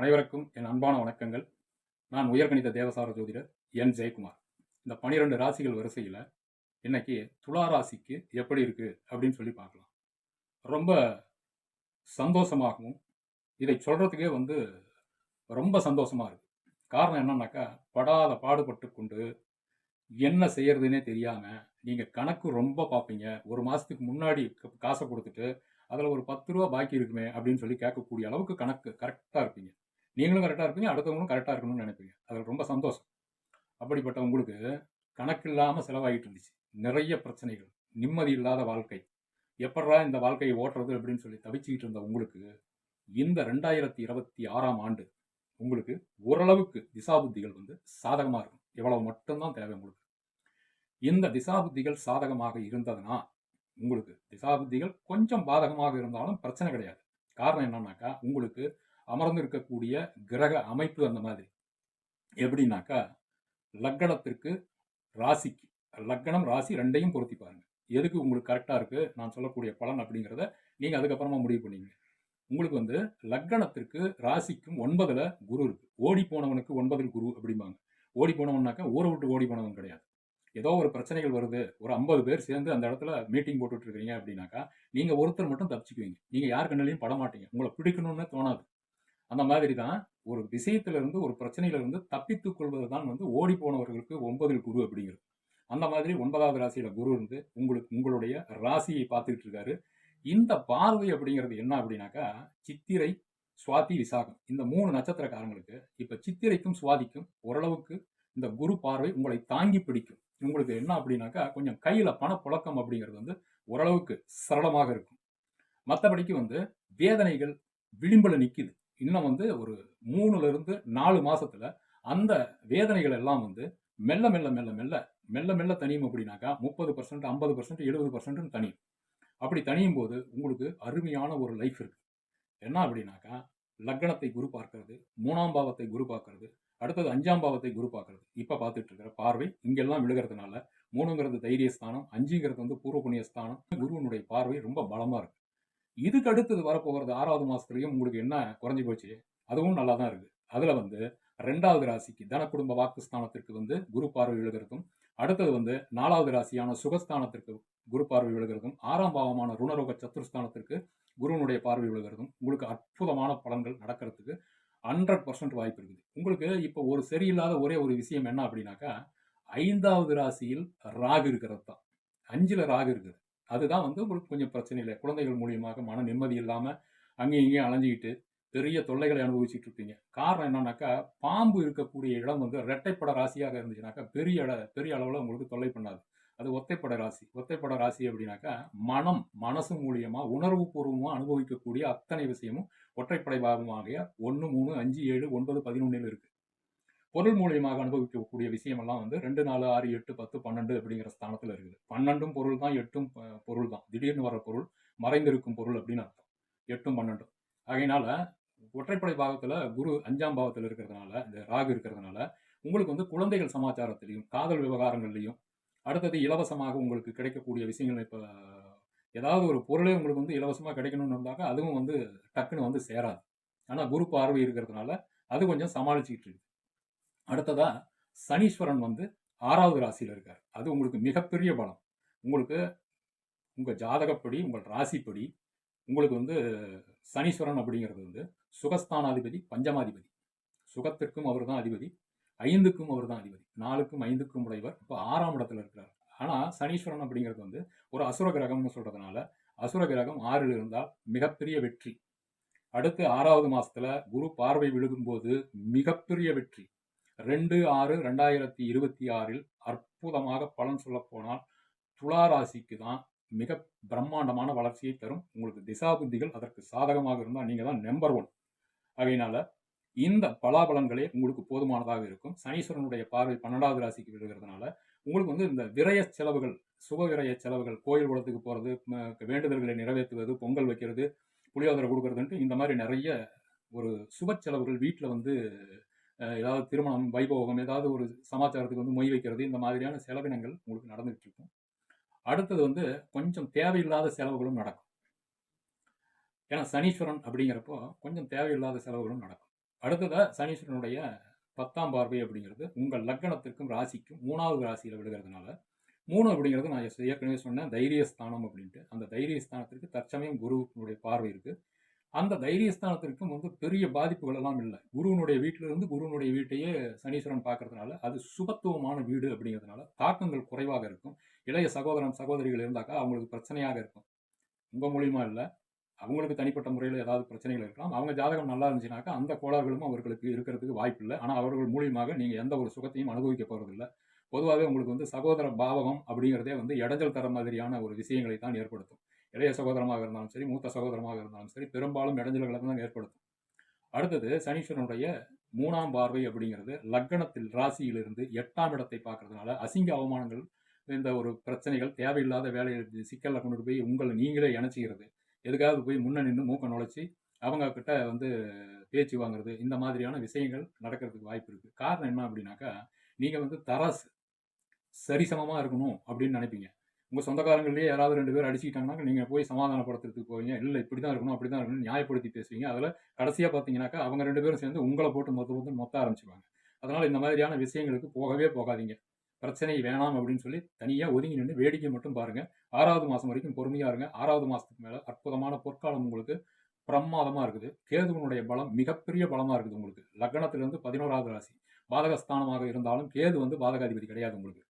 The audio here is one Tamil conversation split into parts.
அனைவருக்கும் என் அன்பான வணக்கங்கள். நான் உயர்கணித தேவசார ஜோதிடர் என் ஜெயக்குமார். இந்த பனிரெண்டு ராசிகள் வரிசையில் இன்னைக்கு துலா ராசிக்கு எப்படி இருக்கு அப்படின்னு சொல்லி பார்க்கலாம். ரொம்ப சந்தோஷமாகவும் இதை சொல்றதுக்கே வந்து ரொம்ப சந்தோஷமா இருக்கு. காரணம் என்னன்னாக்கா படாத பாடுபட்டு கொண்டு என்ன செய்யறதுன்னே தெரியாம நீங்க கணக்கு ரொம்ப பார்ப்பீங்க. ஒரு மாசத்துக்கு முன்னாடி காசை கொடுத்துட்டு அதில் ஒரு பத்து ரூபா பாக்கி இருக்குமே அப்படின்னு சொல்லி கேட்கக்கூடிய அளவுக்கு கணக்கு கரெக்டாக இருப்பீங்க. நீங்களும் கரெக்டாக இருப்பீங்க அடுத்தவங்களும் கரெக்டாக இருக்கணும்னு நினைப்பீங்க. அதில் ரொம்ப சந்தோஷம். அப்படிப்பட்ட உங்களுக்கு கணக்கு இல்லாமல் செலவாகிட்டு இருந்துச்சு. நிறைய பிரச்சனைகள் நிம்மதி இல்லாத வாழ்க்கை. எப்படா இந்த வாழ்க்கையை ஓட்டுறது அப்படின்னு சொல்லி தவிச்சுக்கிட்டு இருந்த உங்களுக்கு இந்த ரெண்டாயிரத்தி இருபத்தி ஆறாம் ஆண்டு உங்களுக்கு ஓரளவுக்கு திசாபுத்திகள் வந்து சாதகமாக இருக்கும். இவ்வளவு மட்டும்தான் தேவை உங்களுக்கு. இந்த திசாபுத்திகள் சாதகமாக இருந்ததுன்னா உங்களுக்கு திசாபுத்திகள் கொஞ்சம் பாதகமாக இருந்தாலும் பிரச்சனை கிடையாது. காரணம் என்னன்னாக்கா உங்களுக்கு அமர்ந்து இருக்கக்கூடிய கிரக அமைப்பு அந்த மாதிரி. எப்படின்னாக்கா லக்கணத்திற்கு ராசிக்கு லக்கணம் ராசி ரெண்டையும் பொருத்தி பாருங்க. எதுக்கு உங்களுக்கு கரெக்டாக இருக்கு? நான் சொல்லக்கூடிய பலன் அப்படிங்கிறத நீங்க அதுக்கப்புறமா முடிவு பண்ணீங்க உங்களுக்கு வந்து லக்கணத்திற்கு ராசிக்கும் ஒன்பதுல குரு இருக்கு. ஓடி போனவனுக்கு ஒன்பதில் குரு அப்படிம்பாங்க. ஓடி போனவனாக்கா ஊரை விட்டு ஓடி போனவன் கிடையாது. ஏதோ ஒரு பிரச்சனைகள் வருது. ஒரு ஐம்பது பேர் சேர்ந்து அந்த இடத்துல மீட்டிங் போட்டுட்ருக்கீங்க அப்படின்னாக்கா நீங்கள் ஒருத்தர் மட்டும் தப்பிச்சுக்குவீங்க. நீங்கள் யார் கண்ணிலையும் பட மாட்டீங்க உங்களை பிடிக்கணும்னு தோணாது. அந்த மாதிரி தான் ஒரு விஷயத்திலிருந்து ஒரு பிரச்சனையிலிருந்து தப்பித்துக் கொள்வது தான் வந்து ஓடி போனவர்களுக்கு ஒன்பதில் குரு அப்படிங்கிறது. அந்த மாதிரி ஒன்பதாவது ராசியில குரு இருந்து உங்களுக்கு உங்களுடைய ராசியை பார்த்துக்கிட்டு இருக்காரு. இந்த பார்வை அப்படிங்கிறது என்ன அப்படின்னாக்கா சித்திரை சுவாதி விசாகம். இந்த மூணு நட்சத்திரக்காரங்களுக்கு இப்ப சித்திரைக்கும் சுவாதிக்கும் ஓரளவுக்கு இந்த குரு பார்வை உங்களை தாங்கி பிடிக்கும். உங்களுக்கு என்ன அப்படின்னாக்கா கொஞ்சம் கையில பணப்புழக்கம் அப்படிங்கிறது வந்து ஓரளவுக்கு சரளமாக இருக்கும். மற்றபடிக்கு வந்து வேதனைகள் விளிம்பில் நிற்கிது இன்னும் வந்து ஒரு மூணுலேருந்து நாலு மாதத்தில் அந்த வேதனைகள் எல்லாம் வந்து மெல்ல மெல்ல மெல்ல மெல்ல மெல்ல மெல்ல தனியும் அப்படின்னாக்கா முப்பது பர்சன்ட் ஐம்பது பர்சன்ட் எழுபது பர்சன்ட்னு தனியும் அப்படி தனியும் போது உங்களுக்கு அருமையான ஒரு லைஃப் இருக்குது என்ன அப்படின்னாக்கா லக்னத்தை குரு பார்க்கறது மூணாம் பாவத்தை குரு பார்க்கறது அடுத்தது அஞ்சாம் பாவத்தை குரு பார்க்கறது. இப்போ பார்த்துட்டு இருக்கிற பார்வை இங்கெல்லாம் விழுகிறதுனால மூணுங்கிறது தைரிய ஸ்தானம் அஞ்சுங்கிறது வந்து பூர்வ புண்ணிய ஸ்தானம். குருவனுடைய பார்வை ரொம்ப பலமாக இருக்குது இதுக்கு அடுத்தது வரப்போகிறது ஆறாவது மாசத்துலயும் உங்களுக்கு என்ன குறைஞ்சி போச்சு? அதுவும் நல்லா தான் இருக்கு. அதுல வந்து ரெண்டாவது ராசிக்கு தன குடும்ப வாக்குஸ்தானத்திற்கு வந்து குரு பார்வை விழுகிறதும் அடுத்தது வந்து நாலாவது ராசியான சுகஸ்தானத்திற்கு குரு பார்வை விழுகிறதும் ஆறாம் பாவமான ருணரோக சத்துருஸ்தானத்திற்கு குருவனுடைய பார்வை விழுகிறதும் உங்களுக்கு அற்புதமான பலன்கள் நடக்கிறதுக்கு ஹண்ட்ரட் பர்சன்ட் வாய்ப்பு இருக்குது. உங்களுக்கு இப்போ ஒரு சரியில்லாத ஒரே ஒரு விஷயம் என்ன அப்படின்னாக்கா ஐந்தாவது ராசியில் ராகு இருக்கிறது தான் அஞ்சில் ராகு இருக்குது. அதுதான் வந்து உங்களுக்கு கொஞ்சம் பிரச்சனை இல்லை. குழந்தைகள் மூலியமாக மன நிம்மதி இல்லாமல் அங்கேயும் இங்கேயும் அலைஞ்சிக்கிட்டு பெரிய தொல்லைகளை அனுபவிச்சுட்டு இருப்பீங்க. காரணம் என்னன்னாக்கா பாம்பு இருக்கக்கூடிய இடம் வந்து இரட்டைப்பட ராசியாக இருந்துச்சுனாக்கா பெரிய இட பெரிய அளவில் உங்களுக்கு தொல்லை பண்ணாது. அது ஒத்தைப்பட ராசி. ஒத்தைப்பட ராசி அப்படின்னாக்கா மனம் மனசு மூலியமாக உணர்வு பூர்வமாக அனுபவிக்கக்கூடிய அத்தனை விஷயமும் ஒற்றைப்படை பாகமாக ஒன்று மூணு அஞ்சு ஏழு ஒன்பது பதினொன்றில் இருக்குது பொருள் மூலியமாக அனுபவிக்கக்கூடிய விஷயமெல்லாம் வந்து ரெண்டு நாலு ஆறு எட்டு பத்து பன்னெண்டு அப்படிங்கிற ஸ்தானத்தில் இருக்குது. பன்னெண்டும் பொருள் தான் எட்டும் பொருள் தான் திடீர்னு வர பொருள் மறைந்திருக்கும் பொருள் அப்படின்னு அர்த்தம். எட்டும் பன்னெண்டும். ஆகையினால ஒற்றைப்படை பாகத்தில் குரு அஞ்சாம் பாவத்தில் இருக்கிறதுனால இந்த ராகு இருக்கிறதுனால உங்களுக்கு வந்து குழந்தைகள் சமாச்சாரத்திலையும் காதல் விவகாரங்கள்லையும் அடுத்தது இலவசமாக உங்களுக்கு கிடைக்கக்கூடிய விஷயங்கள் இப்போ ஏதாவது ஒரு பொருளே உங்களுக்கு வந்து இலவசமாக கிடைக்கணும்னு இருந்தாக்க அதுவும் வந்து டக்குன்னு வந்து சேராது. ஆனால் குரு பார்வை இருக்கிறதுனால அது கொஞ்சம் சமாளிச்சுக்கிட்டு இருக்கு. அடுத்ததா சனீஸ்வரன் வந்து ஆறாவது ராசியில் இருக்கார். அது உங்களுக்கு மிகப்பெரிய பலம். உங்களுக்கு உங்கள் ஜாதகப்படி உங்கள் ராசிப்படி உங்களுக்கு வந்து சனீஸ்வரன் அப்படிங்கிறது வந்து சுகஸ்தானாதிபதி பஞ்சமாதிபதி. சுகத்திற்கும் அவர் தான் அதிபதி. ஐந்துக்கும் அவர் தான் அதிபதி. நாலுக்கும் ஐந்துக்கும் உடையவர். இப்போ ஆறாம் இடத்துல இருக்கிறார். ஆனால் சனீஸ்வரன் அப்படிங்கிறது வந்து ஒரு அசுர கிரகம்னு சொல்கிறதுனால அசுர கிரகம் ஆறில் இருந்தால் மிகப்பெரிய வெற்றி. அடுத்து ஆறாவது மாதத்தில் குரு பார்வை விழுகும்போது மிகப்பெரிய வெற்றி. ரெண்டு ஆறு ரெண்டாயிரத்தி இருபத்தி ஆறில் அற்புதமாக பலன் சொல்லப்போனால் துலா ராசிக்கு தான் மிக பிரம்மாண்டமான வளர்ச்சியை தரும். உங்களுக்கு திசா புத்திகள் அதற்கு சாதகமாக இருந்தால் நீங்கள் தான் நம்பர் ஒன் ஆகையினால இந்த பலாபலன்களே உங்களுக்கு போதுமானதாக இருக்கும். சனீஸ்வரனுடைய பார்வை பன்னெண்டாவது ராசிக்கு விழுகிறதுனால உங்களுக்கு வந்து இந்த விரய செலவுகள் சுப விரய செலவுகள் கோயில் குளத்துக்கு போகிறது ம- வேண்டுதல்களை நிறைவேற்றுவது பொங்கல் வைக்கிறது புளியோதரை கொடுக்கறதுன்ட்டு இந்த மாதிரி நிறைய ஒரு சுப செலவுகள் வீட்டில் வந்து ஏதாவது திருமணம் வைபோகம் ஏதாவது ஒரு சமாச்சாரத்துக்கு வந்து மொய் வைக்கிறது இந்த மாதிரியான செலவினங்கள் உங்களுக்கு நடந்துகிட்டு இருக்கும். அடுத்தது வந்து கொஞ்சம் தேவையில்லாத செலவுகளும் நடக்கும். ஏன்னா சனீஸ்வரன் அப்படிங்கிறப்போ கொஞ்சம் தேவையில்லாத செலவுகளும் நடக்கும். அடுத்ததாக சனீஸ்வரனுடைய பத்தாம் பார்வை அப்படிங்கிறது உங்கள் லக்னத்திற்கும் ராசிக்கும் மூணாவது ராசியில் விடுகிறதுனால மூணு அப்படிங்கிறது நான் ஏற்கனவே சொன்னேன் தைரியஸ்தானம் அப்படின்ட்டு. அந்த தைரியஸ்தானத்திற்கு தற்சமயம் குருவினுடைய பார்வை இருக்குது அந்த தைரியஸ்தானத்திற்கும் வந்து பெரிய பாதிப்புகள் எல்லாம் இல்லை. குருவினுடைய வீட்டிலிருந்து இருந்து குருவினுடைய வீட்டையே சனீஸ்வரன் பார்க்கறதுனால அது சுபத்துவமான வீடு அப்படிங்கிறதுனால தாக்கங்கள் குறைவாக இருக்கும். இளைய சகோதரன் சகோதரிகள் இருந்தாக்கா அவங்களுக்கு பிரச்சனையாக இருக்கும். உங்கள் மூலியமா இல்லை. அவங்களுக்கு தனிப்பட்ட முறையில் ஏதாவது பிரச்சனைகள் இருக்கலாம். அவங்க ஜாதகம் நல்லா இருந்துச்சுனாக்கா அந்த கோளாறுகளும் அவர்களுக்கு இருக்கிறதுக்கு வாய்ப்பு இல்லை. ஆனால் அவர்கள் மூலியமாக நீங்கள் எந்த ஒரு சுகத்தையும் அனுபவிக்க போகிறதில்ல பொதுவாகவே உங்களுக்கு வந்து சகோதர பாவகம் அப்படிங்கிறதே வந்து இடைஞ்சல் தர மாதிரியான ஒரு விஷயங்களை தான் ஏற்படுத்தும். இளைய சகோதரமாக இருந்தாலும் சரி மூத்த சகோதரமாக இருந்தாலும் சரி பெரும்பாலும் இடைஞ்சல்களை தான் ஏற்படுத்தும். அடுத்தது சனீஸ்வரனுடைய மூணாம் பார்வை அப்படிங்கிறது லக்னத்தில் ராசியிலிருந்து எட்டாம் இடத்தை பார்க்கறதுனால அசிங்க அவமானங்கள் இந்த ஒரு பிரச்சனைகள் தேவையில்லாத வேலையை சிக்கலில் கொண்டு போய் உங்களை நீங்களே இணைச்சிக்கிறது. எதுக்காவது போய் முன்ன நின்று மூக்க நுழைச்சி அவங்க கிட்ட வந்து பேச்சு வாங்குறது இந்த மாதிரியான விஷயங்கள் நடக்கிறதுக்கு வாய்ப்பு இருக்குது காரணம் என்ன அப்படின்னாக்கா நீங்கள் வந்து தராசு சரிசமமாக இருக்கணும் அப்படின்னு நினைப்பீங்க. உங்கள் சொந்தக்காரங்களே யாராவது ரெண்டு பேர் அடிச்சுக்கிட்டாங்கன்னா நீங்கள் போய் சமாதானப்படுத்துறதுக்கு போவீங்க. இப்படி தான் இருக்கணும் அப்படிதான் இருக்கணும் நியாயப்படுத்தி பேசுவீங்க. அதில் கடைசியாக பாத்தீங்கன்னாக்கா அவங்க ரெண்டு பேரும் சேர்ந்து உங்களை போட்டு மொத்த மொத்தம் மொத்த ஆரம்பிச்சுவாங்க அதனால் இந்த மாதிரியான விஷயங்களுக்கு போகவே போகாதீங்க. பிரச்சனை வேணாம் அப்படின்னு சொல்லி தனியாக ஒதுங்கி நின்று வேடிக்கை மட்டும் பாருங்கள் ஆறாவது மாதம் வரைக்கும் பொறுமையாக இருங்க. ஆறாவது மாதத்துக்கு மேலே அற்புதமான பொற்காலம் உங்களுக்கு பிரமாதமாக இருக்குது. கேதுவனுடைய பலம் மிகப்பெரிய பலமாக இருக்குது உங்களுக்கு. லக்னத்திலிருந்து பதினோராவது ராசி. பாதகஸ்தானமாக இருந்தாலும் கேது வந்து பாதகாதிபதி கிடையாது உங்களுக்கு.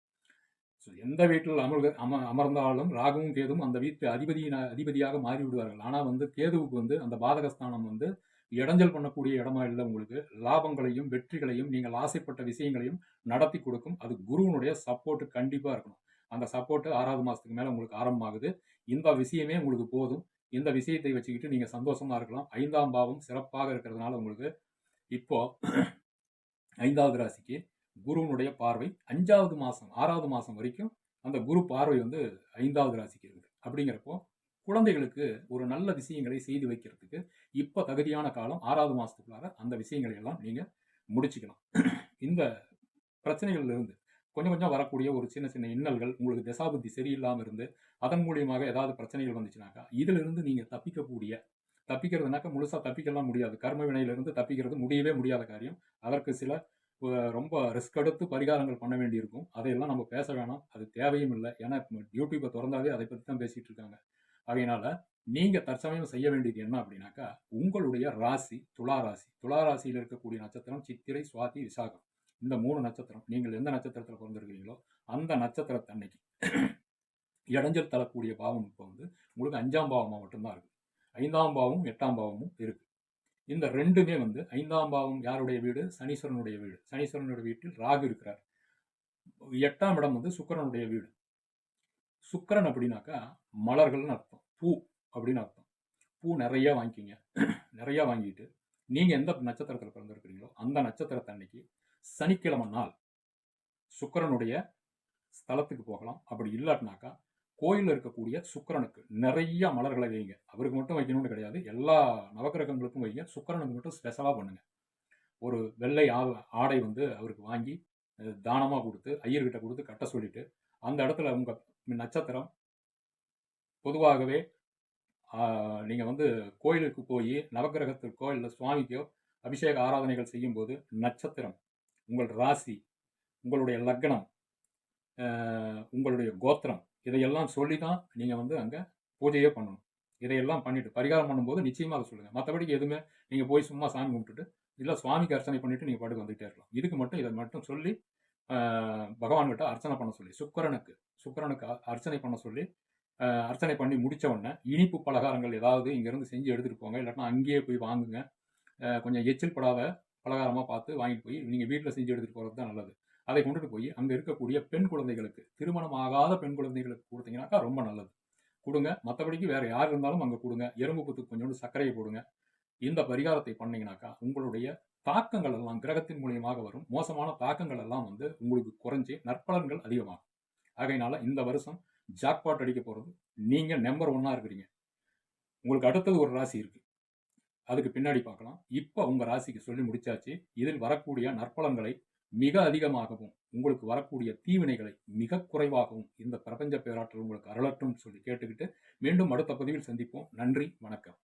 எந்த வீட்டில் அமர்க அம அமர்ந்தாலும் ராகுவும் கேதுவும் அந்த வீட்டு அதிபதியின அதிபதியாக மாறி விடுவார்கள் ஆனால் வந்து கேதுவுக்கு வந்து அந்த பாதகஸ்தானம் வந்து இடைஞ்சல் பண்ணக்கூடிய இடமா இல்லை உங்களுக்கு. லாபங்களையும் வெற்றிகளையும் நீங்கள் ஆசைப்பட்ட விஷயங்களையும் நடத்தி கொடுக்கும். அது குருவனுடைய சப்போர்ட் கண்டிப்பாக இருக்கணும். அந்த சப்போர்ட்டு ஆறாவது மாதத்துக்கு மேலே உங்களுக்கு ஆரம்பமாகுது. இந்த விஷயமே உங்களுக்கு போதும். இந்த விஷயத்தை வச்சுக்கிட்டு நீங்கள் சந்தோஷமாக இருக்கலாம். ஐந்தாம் பாவம் சிறப்பாக இருக்கிறதுனால உங்களுக்கு இப்போ ஐந்தாவது ராசிக்கு குருவனுடைய பார்வை அஞ்சாவது மாதம் ஆறாவது மாதம் வரைக்கும் அந்த குரு பார்வை வந்து ஐந்தாவது ராசிக்கு இருக்குது. அப்படிங்கிறப்போ குழந்தைகளுக்கு ஒரு நல்ல விஷயங்களை செய்து வைக்கிறதுக்கு இப்போ தகுதியான காலம் ஆறாவது மாதத்துக்குள்ளார அந்த விஷயங்களை எல்லாம் நீங்கள் முடிச்சுக்கலாம் இந்த பிரச்சனைகள்ல இருந்து கொஞ்சம் கொஞ்சம் வரக்கூடிய ஒரு சின்ன சின்ன இன்னல்கள் உங்களுக்கு தசாபுத்தி சரியில்லாமல் இருந்து அதன் மூலியமாக ஏதாவது பிரச்சனைகள் வந்துச்சுனாக்கா இதிலிருந்து நீங்கள் தப்பிக்கக்கூடிய தப்பிக்கிறதுனாக்கா முழுசாக தப்பிக்கலாம் முடியாது. கர்ம வினையிலிருந்து தப்பிக்கிறது முடியவே முடியாத காரியம். அதற்கு சில ரொம்ப ரிஸ்க் எடுத்து பரிகாரங்கள் பண்ண வேண்டியிருக்கும். அதையெல்லாம் நம்ம பேச வேணாம். அது தேவையும் இல்லை. ஏன்னா யூடியூப்பை திறந்தாவே அதை பற்றி தான் பேசிகிட்டு இருக்காங்க. அதனால நீங்கள் தற்சமயம் செய்ய வேண்டியது என்ன அப்படின்னாக்கா உங்களுடைய ராசி துலா ராசி. துலா ராசியில் இருக்கக்கூடிய நட்சத்திரம் சித்திரை சுவாதி விசாகம். இந்த மூணு நட்சத்திரம். நீங்கள் எந்த நட்சத்திரத்தில் பிறந்திருக்கிறீங்களோ அந்த நட்சத்திரத்தன்னைக்கு இடைஞ்சல் தரக்கூடிய பாவம் இப்போ வந்து உங்களுக்கு அஞ்சாம் பாவமாக மட்டும்தான் இருக்குது ஐந்தாம் பாவமும் எட்டாம் பாவமும் இருக்குது இந்த ரெண்டுமே வந்து ஐந்தாம் பாவம் யாருடைய வீடு? சனீஸ்வரனுடைய வீடு. சனீஸ்வரனுடைய வீட்டில் ராகு இருக்கிறார். எட்டாம் இடம் வந்து சுக்கிரனுடைய வீடு. சுக்கரன் அப்படின்னாக்கா மலர்கள்னு அர்த்தம். பூ அப்படின்னு அர்த்தம். பூ நிறைய வாங்கிக்கிங்க. நிறையா வாங்கிட்டு நீங்கள் எந்த நட்சத்திரத்தில் பிறந்திருக்கிறீங்களோ அந்த நட்சத்திரத்தன்னைக்கு சனிக்கிழமை நாள் சுக்கரனுடைய ஸ்தலத்துக்கு போகலாம். அப்படி இல்லாட்டினாக்கா கோயிலில் இருக்கக்கூடிய சுக்கரனுக்கு நிறைய மலர்களை வைங்க அவருக்கு மட்டும் வைக்கணும்னு கிடையாது. எல்லா நவக்கிரகங்களுக்கும் வைங்க சுக்கரனுக்கு மட்டும் ஸ்பெஷலாக பண்ணுங்க. ஒரு வெள்ளை ஆடை வந்து அவருக்கு வாங்கி தானமாக கொடுத்து ஐயர்கிட்ட கொடுத்து கட்ட சொல்லிட்டு அந்த இடத்துல உங்கள் நட்சத்திரம் பொதுவாகவே நீங்கள் வந்து கோயிலுக்கு போய் நவக்கிரகத்திற்கோ இல்லை சுவாமிக்கோ அபிஷேக ஆராதனைகள் செய்யும்போது நட்சத்திரம் உங்கள் ராசி உங்களுடைய லக்னம் உங்களுடைய கோத்திரம் இதையெல்லாம் சொல்லி தான் நீங்கள் வந்து அங்கே பூஜையே பண்ணணும். இதையெல்லாம் பண்ணிட்டு பரிகாரம் பண்ணும்போது நிச்சயமாக அதை சொல்லுங்கள் மற்றபடிக்கு எதுவுமே நீங்கள் போய் சும்மா சாமி கும்பிட்டுட்டு இல்லை சுவாமிக்கு அர்ச்சனை பண்ணிவிட்டு நீங்கள் பாட்டுக்கு வந்துகிட்டே இருக்கலாம். இதுக்கு மட்டும் இதை மட்டும் சொல்லி பகவான்கிட்ட அர்ச்சனை பண்ண சொல்லி சுக்கரனுக்கு சுக்கரனுக்கு அர்ச்சனை பண்ண சொல்லி அர்ச்சனை பண்ணி முடித்த உடனே இனிப்பு பலகாரங்கள் ஏதாவது இங்கேருந்து செஞ்சு எடுத்துகிட்டு போங்க. இல்லாட்டினா அங்கேயே போய் வாங்குங்க. கொஞ்சம் எச்சில் படாத பலகாரமாக பார்த்து வாங்கிட்டு போய் நீங்கள் வீட்டில் செஞ்சு எடுத்துகிட்டு போகிறது தான் நல்லது. அதை கொண்டுட்டு போய் அங்கே இருக்கக்கூடிய பெண் குழந்தைகளுக்கு திருமணம் ஆகாத பெண் குழந்தைகளுக்கு கொடுத்தீங்கன்னாக்கா ரொம்ப நல்லது. கொடுங்க. மற்றபடிக்கு வேறு யார் இருந்தாலும் அங்கே கொடுங்க. எறும்பு புத்துக்கு கொஞ்சோண்டு சர்க்கரையை போடுங்க. இந்த பரிகாரத்தை பண்ணீங்கன்னாக்கா உங்களுடைய தாக்கங்கள் எல்லாம் கிரகத்தின் மூலியமாக வரும். மோசமான தாக்கங்கள் எல்லாம் வந்து உங்களுக்கு குறைஞ்சி நற்பலன்கள் அதிகமாகும். ஆகையினால இந்த வருஷம் ஜாக்பாட் அடிக்க போகிறது நீங்கள் நம்பர் ஒன்னாக இருக்கிறீங்க. உங்களுக்கு அடுத்தது ஒரு ராசி இருக்குது அதுக்கு பின்னாடி பார்க்கலாம். இப்போ உங்கள் ராசிக்கு சொல்லி முடிச்சாச்சு. இதில் வரக்கூடிய நற்பலன்களை மிக அதிகமாகவும் உங்களுக்கு வரக்கூடிய தீவினைகளை மிக குறைவாகவும் இந்த பிரபஞ்ச பேராற்றல் உங்களுக்கு அருளட்டும் சொல்லி கேட்டுக்கிட்டு மீண்டும் அடுத்த பதிவில் சந்திப்போம். நன்றி வணக்கம்.